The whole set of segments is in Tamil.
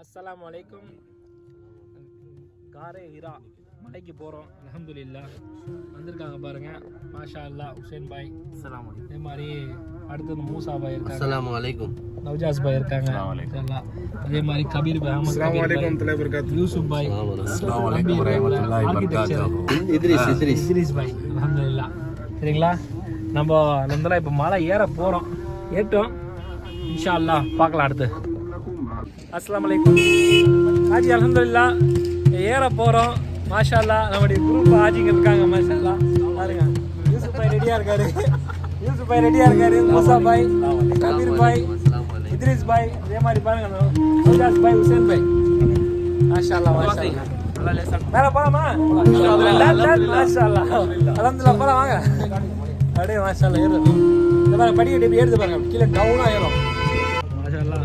அஸ்ஸலாமு அலைக்கும் காரே ஹிரா மலைக்கு போகிறோம் அல்ஹம்துலில்லா. வந்திருக்காங்க பாருங்க. மாஷா அல்லா ஹுசேன் பாய். அஸ்ஸலாமு அலைக்கும் அதே மாதிரி அடுத்தது மூசா பாய் இருக்காங்க. அஸ்ஸலாமு அலைக்கும் நவ்ஜாஸ் பாய் இருக்காங்க. அதே மாதிரி கபீர் பாய் அஹமத் பாய் யூசுப் பாய் ஆர்கிடெக்சர் இத்ரிஸ் இத்ரிஸ். இத்ரிஸ் பாய். அல்ஹம்துலில்லா. சரிங்களா? நம்ம அலமதுல்லா இப்போ மலை ஏற போகிறோம் ஏற்றோம். இன்ஷா அல்லாஹ் பார்க்கலாம் அடுத்து. அஸ்ஸலாமு ஆஜி ஹாஜி ஏற போகிறோம் மாஷா அல்லாஹ் நம்முடைய குரூப் ஹாஜிங்க இருக்காங்க மாஷால்லா பாருங்க. யூசுப் பாய் ரெடியாக இருக்காரு. யூசுப் பாய் ரெடியாக இருக்காரு. மூசா பாய் கபீர் பாய் இத்ரிஸ் பாய் இதே மாதிரி பாருங்க சுஜாஸ் பாய் ஹுசேன் பாய். மாஷால்லா அல்லாஹ் மாஷா அல்லாஹ் மேல போலாமா? டன், போலாம் வாங்க. அப்படியே மாஷால்லா அல்லாஹ் இந்த மாதிரி படிக்கட்டு எப்படி ஏறுது பாருங்க. கீழே டவுனாக ஏறும். மாஷால்லா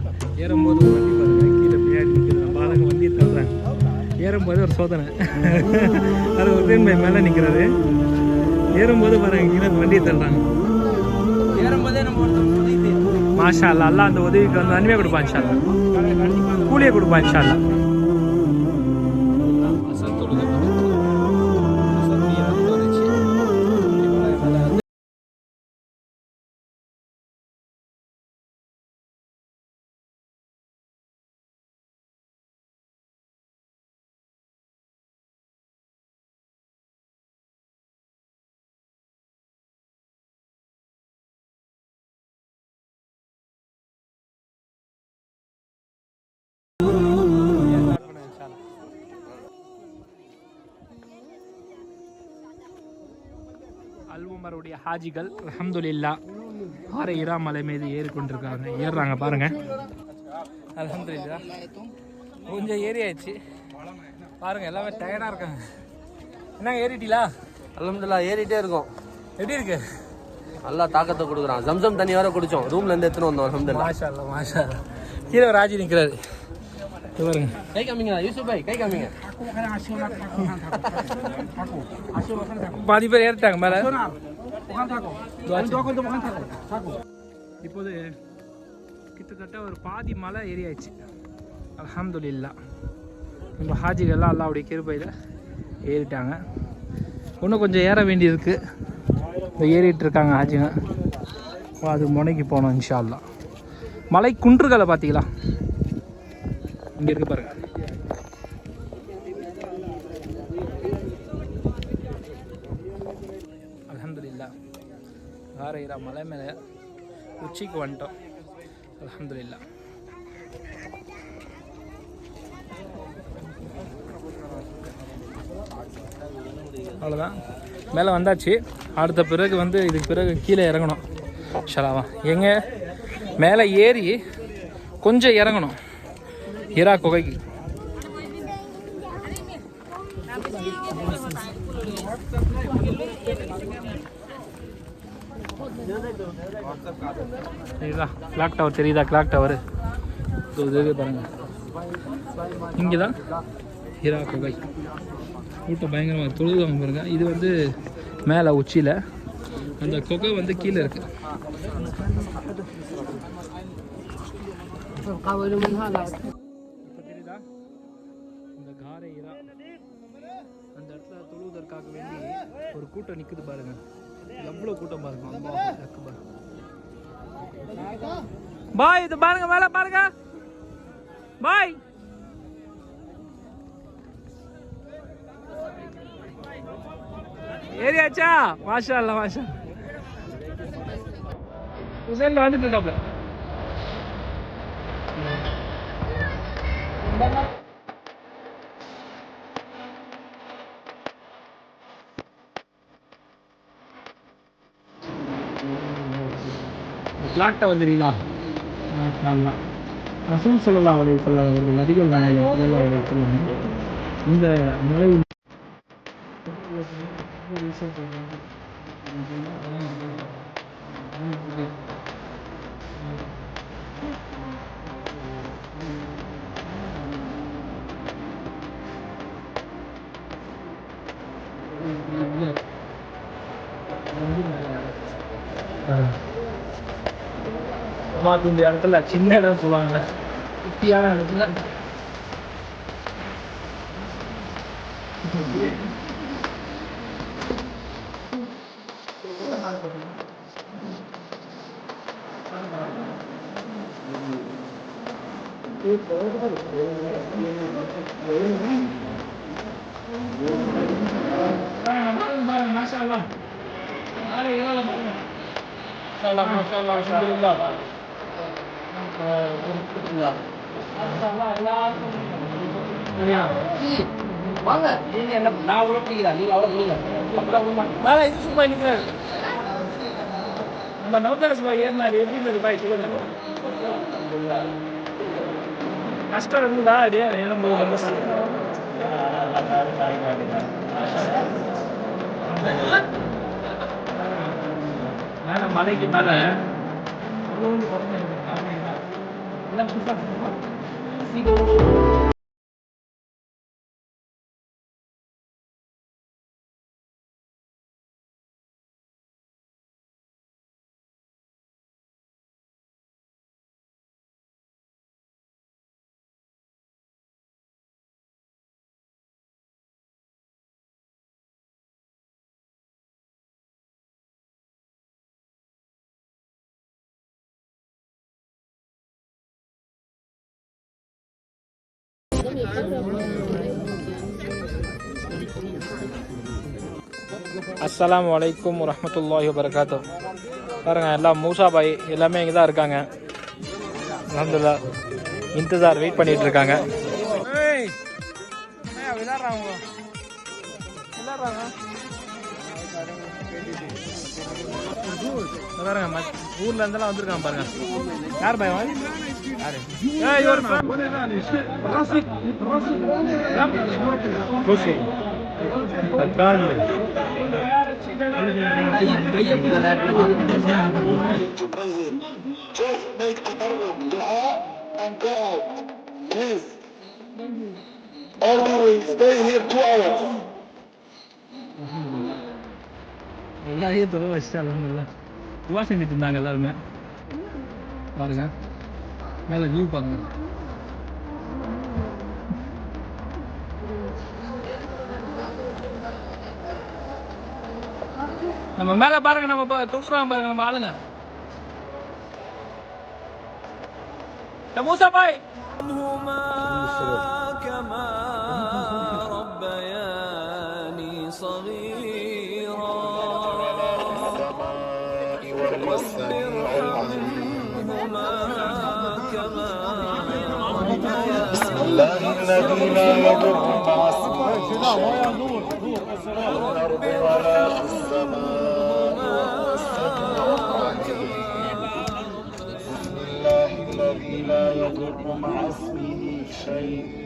ஏறும்போது ஏறும்போது ஒரு சோதனை. அது உதயன் பாய் மேலே நிற்கிறாரு ஏறும்போது பாருங்க கீழே வண்டியை தள்ளுறாங்க. ஏறும்போதே நம்ம ஒருத்தர் மாஷா அல்லாஹ் அல்லாஹ் அந்த உதவிக்கு வந்து நன்மையை கொடுப்பான் இன்ஷா கூலியை கொடுப்பான் இன்ஷா அல்லாஹ் அல்வுமருடைய ஹாஜிகள் அல்ஹம்துலில்லா ஆற இரா மலை மீது ஏறி கொண்டிருக்காங்க ஏறுறாங்க பாருங்க. அல்ஹம்துலில்லா. கொஞ்சம் ஏறி ஆயிடுச்சு பாருங்க எல்லாமே டயர்டாக இருக்காங்க. என்னங்க ஏறிட்டீங்களா? அல்ஹம்துலில்லாஹ் ஏறிட்டே இருக்கோம். எப்படி இருக்கு? அல்லாஹ் தாக்கத்தை கொடுக்குறான். ஜம்சம் தண்ணி வர குடிச்சோம். ரூம்ல இருந்து எடுத்துன்னு வந்தோம் அல்ஹம்துலில்லாஹ் மாஷா அல்லா மாஷா. கீழே ராஜி நிற்கிறாரு பாருங்க கை காமிங்க யூசுப் பாய் கை காமிங்க பாதி பேர் ஏறிட்டாங்க மேலே இப்போது கிட்டத்தட்ட ஒரு பாதி மலை ஏறி ஆயிடுச்சு அல்ஹம்துலில்லா நம்ம ஹாஜிகள்லாம் அல்லாவுடைய கிருபையில் ஏறிட்டாங்க. இன்னும் கொஞ்சம் ஏற வேண்டியிருக்கு. இப்போ ஏறிட்டு இருக்காங்க ஹாஜிங்க. அது முனைக்கு போகணும் இன்ஷா அல்லாஹ் மலை குன்றுகளை பார்த்தீங்களா? இங்கே இருக்கு பாருங்க. அலமதுல்லா காரைரா மலை மேலே உச்சிக்கு வந்துட்டோம். அலமதுல்லா அவ்வளோதான் மேலே வந்தாச்சு. அடுத்த பிறகு வந்து இதுக்கு பிறகு கீழே இறங்கணும். ஷலாவா எங்கே? மேலே ஏறி கொஞ்சம் இறங்கணும். இரா குகைக்கு தெரியுதா? கிளாக் டவர் தெரியுதா? கிளாக் டவர் பாருங்க. இங்கே தான் ஹீரா குகை. கூட்டம் பயங்கரமாக தொழுதுவாங்க பாருங்க. இது வந்து மேலே உச்சியில். அந்த குகை வந்து கீழே இருக்கு. இந்த காரை அந்த இடத்துல தொழுவதற்காக வேண்டி ஒரு கூட்டம் நிற்குது பாருங்க. எவ்வளோ கூட்டம் பாருங்க. அல்லாஹ் அக்பர். பாய் இது பாருங்க மேலே பாருங்க. பாய். ஏரியாச்சா மாஷா இல்ல மாஷா உசேன்ல வந்துட்டு இருக்காப்ல. பிளாட்டை வந்துடுறீங்களா தெரியுங்களா ரசூல் சொல்லலாம் அவரை சொல்ல அவர்கள் நதிகள் நாயகம் இந்த அவரை சொல்லுங்க இந்த மாற்றி இந்த இடத்துல சின்ன இடம் சொல்லுவாங்க குட்டியான இடத்துல माशा अल्लाह अरे ये वाला माशा अल्लाह माशा अल्लाह வாங்க நீங்க என்ன நான் அவ்வளோ பிடிக்கிறா நீங்க அவ்வளோ மேலே இது சும்மா நிற்கிறாரு நம்ம நவதாஸ் பாய் ஏறினாரு. எப்படி இருந்தது பாய்? சொல்லுங்க. கஷ்டம் இருந்தா அதே ஏறும்போது ரொம்ப மேல மலைக்கு மேல என்ன புதுசா அஸ்லாம் வலைக்கும் வரஹ்மத்துல்லாஹி வரகாத்து பாருங்க எல்லாம் மூசா பாய் எல்லாமே இங்கே தான் இருக்காங்க. அலமதுல்லா இன்தசார் வெயிட் பண்ணிட்டு இருக்காங்க. ஏய் ஏய் பாருங்க ஊர்ல இருந்தெல்லாம் வந்திருக்காங்க பாருங்க. யார் Hey, your friend. راسك راسك كوسوفو الباني شوف ما يتقرب دعاء and God. Please. Always stay here two hours. والله يدعو السلام الله. واش اللي تدنا قال ما؟ மேல வியூ பாருங்க. நம்ம மேல பாருங்க நம்ம தூக்குறோம் பாருங்க நம்ம ஆளுங்க. மூசா பாய். الله الذي لا يضر مع اسمه شيء في الارض ولا في السماء بسم الله الذي لا يضر مع اسمه شيء